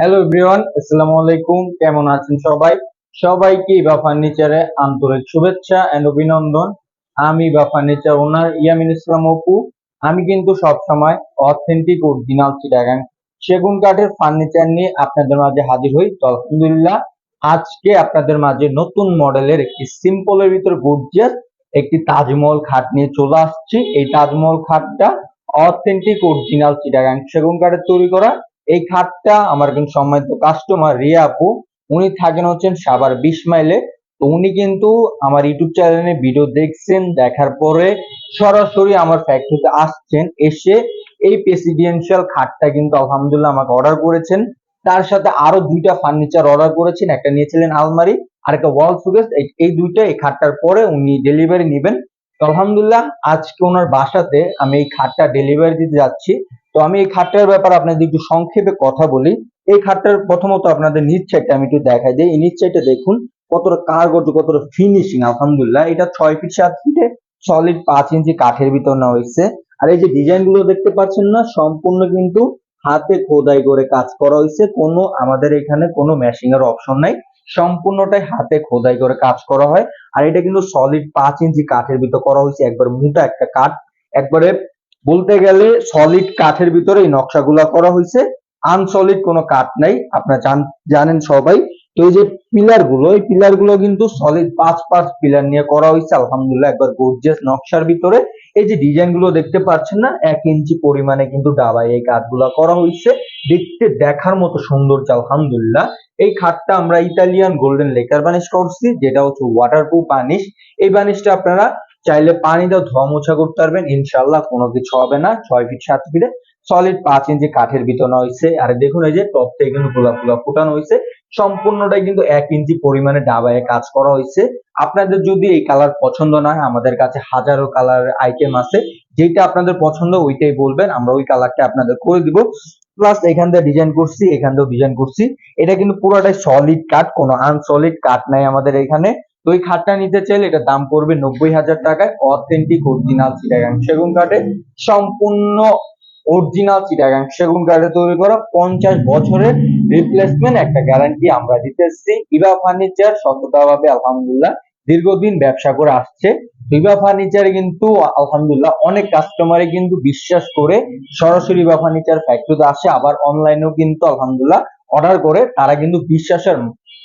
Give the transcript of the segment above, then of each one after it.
Hello everyone আসসালামু আলাইকুম, কেমন আছেন সবাই? সবাইকে ইবা ফার্নিচারে আন্তরিক শুভেচ্ছা এন্ড অভিনন্দন। আমি ইবা ফার্নিচার ওনার ইয়ামিন ইসলাম অপু। আমি কিন্তু সব সময় অথেন্টিক অরিজিনাল চিটাগাং সেগুন কাঠের ফার্নিচার নিয়ে আপনাদের মাঝে হাজির হই। তো আলহামদুলিল্লাহ, আজকে আপনাদের মাঝে নতুন মডেলের একটি সিম্পলের ভিতর গর্জিয়াস একটি তাজমহল খাট নিয়ে চলে আসছি। এই তাজমহল খাটটা অথেন্টিক অরিজিনাল চিটাগাং সেগুন কাঠের তৈরি করা। এই খাটটা আমার একজন সম্মানিত কাস্টমার রিয়া আপু, উনি থাকেন হচ্ছেন সাবার বিশ মাইলে। তো উনি কিন্তু আমার ইউটিউব চ্যানেলে ভিডিও দেখছেন, দেখার পরে সরাসরি আমার ফ্যাক্টরিতে আসছেন, এসে এই প্রেসিডেন্সিয়াল খাটটা কিন্তু আলহামদুলিল্লাহ আমাকে অর্ডার করেছেন। তার সাথে আরও দুইটা ফার্নিচার অর্ডার করেছেন, একটা নিয়েছিলেন আলমারি, আর একটা ওয়াল সুগেস এই দুইটা এই খাটটার পরে উনি ডেলিভারি নেবেন। তো আলহামদুলিল্লাহ আজকে ওনার বাসাতে আমি এই খাটটা ডেলিভারি দিতে যাচ্ছি। তো আমি এই খাটটার ব্যাপারে আপনাদের একটু সংক্ষেপে কথা বলি। এই খাটটার প্রথমত আপনাদের নিচ আমি একটু দেখাই দিই। এই দেখুন, কতটা কার্গজ কতটা ফিনিশিং আলহামদুলিল্লাহ। এটা ছয় ফিট সাত ফিটে সলিড পাঁচ ইঞ্চি কাঠের ভিতর নেওয়া হয়েছে। আর এই যে ডিজাইনগুলো দেখতে পাচ্ছেন না, সম্পূর্ণ কিন্তু হাতে খোদাই করে কাজ করা হয়েছে। কোনো, আমাদের এখানে কোনো মেশিং এর অপশন নাই। সম্পূর্ণটাই হাতে খোদাই করে কাজ করা হয়। আর এটা কিন্তু সলিড পাঁচ ইঞ্চি কাঠের ভিতর করা হয়েছে। একবার মোটা একটা কাঠ, একবারে বলতে গেলে সলিড কাঠের ভিতরে এই নকশাগুলা করা হয়েছে। আনসলিড কোনো কাঠ নাই, আপনারা জানেন সবাই। তো এই যে পিলারগুলো, এই পিলারগুলো কিন্তু সলিড পাঁচ পাঁচ পিলার নিয়ে করা হয়েছে। আলহামদুলিল্লাহ, একবার গর্জিয়াস নকশার ভিতরে। এই যে ডিজাইনগুলো দেখতে পাচ্ছেন না, এক ইঞ্চি পরিমাণে কিন্তু ডাবায় এই কাঠগুলো করা হয়েছে। দেখতে, দেখার মতো সৌন্দর্য, আলহামদুলিল্লাহ। এই খাটটা আমরা ইতালিয়ান গোল্ডেন লেকার বানিশ করছি, যেটা হচ্ছে ওয়াটারপ্রুফ বানিশ। এই বানিশটা আপনারা চাইলে পানি দিয়ে ধোয়া মোছা করতে পারবেন ইনশাল্লাহ কোনো কিছু হবে না, ছয় ফিট সাত ফিটে সলিড পাঁচ ইঞ্চি কাঠের বিতরণ হয়েছে। আর দেখুন এই যে টপ থেকে কিন্তু গোলাপ গোলাপ ফুটানো হয়েছে। সম্পূর্ণটাই কিন্তু এক ইঞ্চি পরিমাণে ডাবায় কাজ করা হয়েছে। আপনাদের যদি এই কালার পছন্দ না হয়, আমাদের কাছে হাজারো কালার আইটেম আছে। যেটা আপনাদের পছন্দ, ওইটাই বলবেন। আমরা ওই কালারটা আপনাদের করে দিব। প্লাস এখান থেকে ডিজাইন করছি, এখান থেকেও ডিজাইন করছি। এটা কিন্তু পুরোটাই সলিড কাঠ কোনো আনসলিড কাঠ নাই আমাদের এখানে। এই খাটটা নিতে চাইলে এটা দাম পড়বে নব্বই হাজার টাকায় অথেন্টিক অরিজিনাল চিটাগাং সেগুন কাঠে, সম্পূর্ণ অরিজিনাল চিটাগাং সেগুন কাঠে তৈরি করা, পঞ্চাশ বছরের রিপ্লেসমেন্ট একটা গ্যারান্টি আমরা দিতেছি ইবা ফার্নিচার সততা ভাবে আলহামদুলিল্লাহ, দীর্ঘদিন ব্যবসা করে আসছে। ইবা ফার্নিচার কিন্তু, আলহামদুলিল্লাহ, অনেক কাস্টমারে কিন্তু বিশ্বাস করে সরাসরি ইবা ফার্নিচার ফ্যাক্টরিতে আসে, আবার অনলাইনেও কিন্তু, আলহামদুলিল্লাহ অর্ডার করে। তারা কিন্তু বিশ্বাসের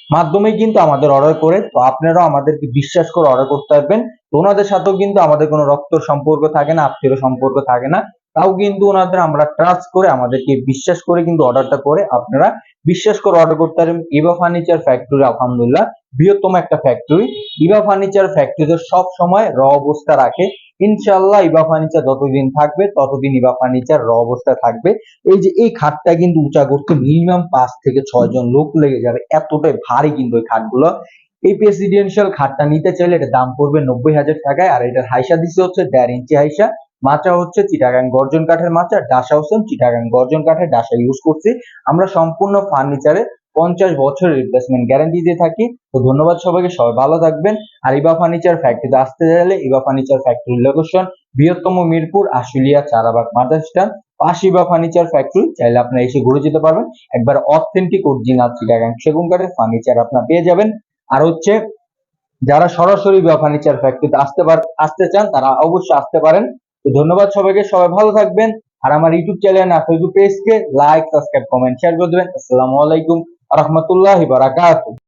মাধ্যমে কিন্তু আমাদের অর্ডার করে, তো আপনারাও আমাদেরকে বিশ্বাস করে অর্ডার করতে পারবেন। তো ওনাদের সাথেও কিন্তু আমাদের কোনো রক্ত সম্পর্ক থাকে না আত্মীয় সম্পর্ক থাকে না। তাও কিন্তু ওনাদের আমরা ট্রাস্ট করে, আমাদেরকে বিশ্বাস করে কিন্তু অর্ডারটা করে আপনারা বিশ্বাস করে অর্ডার করতে পারেন। ইভা ফার্নিচার ফ্যাক্টরি আলহামদুলিল্লাহ, বৃহত্তম একটা ফ্যাক্টরি ইভা ফার্নিচার ফ্যাক্টরিতে সব সময় র অবস্থা রাখে। ইনশাল্লাহ ইবা ফার্নিচার যতদিন থাকবে ততদিন ইবা ফার্নিচার র অবস্থায় থাকবে। এই যে এই খাটটা কিন্তু উঁচা করতে মিনিমাম পাঁচ থেকে ছয় জন লোক লেগে যাবে। এতটাই ভারী কিন্তু এই খাটগুলো। এই প্রেসিডেন্সিয়াল খাটটা নিতে চাইলে এটা দাম পড়বে নব্বই হাজার টাকায়, আর এটার হাইসা দিচ্ছে হচ্ছে দেড় ইঞ্চি হাইসা। মাচা হচ্ছে চিটাগাং গর্জন কাঠের মাচা, ডাসা হচ্ছে চিটাগাং গর্জন কাঠের ডাসা ইউজ করছি। আমরা সম্পূর্ণ ফার্নিচারে পঞ্চাশ বছরের রিপ্লেসমেন্ট গ্যারান্টি দিয়ে থাকি। তো ধন্যবাদ সবাইকে, সবাই ভালো থাকবেন। আর ইবা ফার্নিচার ফ্যাক্টরিতে আসতে চাইলে ইবা ফার্নিচার ফ্যাক্টরির লোকেশন বৃহত্তম মিরপুর আশুলিয়া চারাবাগ মাদার স্ট্যান্ড। পাশে ইবা ফার্নিচার ফ্যাক্টরি চাইলে আপনারা এসে ঘুরে যেতে পারবেন। একবার অথেন্টিক অরিজিনাল চিটাগাং সেগুন কাঠের ফার্নিচার আপনারা পেয়ে যাবেন। আর হচ্ছে, যারা সরাসরি ইবা ফার্নিচার ফ্যাক্টরিতে আসতে পার, আসতে চান, তারা অবশ্যই আসতে পারেন। তো ধন্যবাদ সবাইকে, সবাই ভালো থাকবেন। আর আমার ইউটিউব চ্যানেল আর ফেসবুক পেজকে লাইক সাবস্ক্রাইব কমেন্ট শেয়ার করে দেবেন। আসসালামু আলাইকুম। রহমতুল্লাহ বারাকাতুহ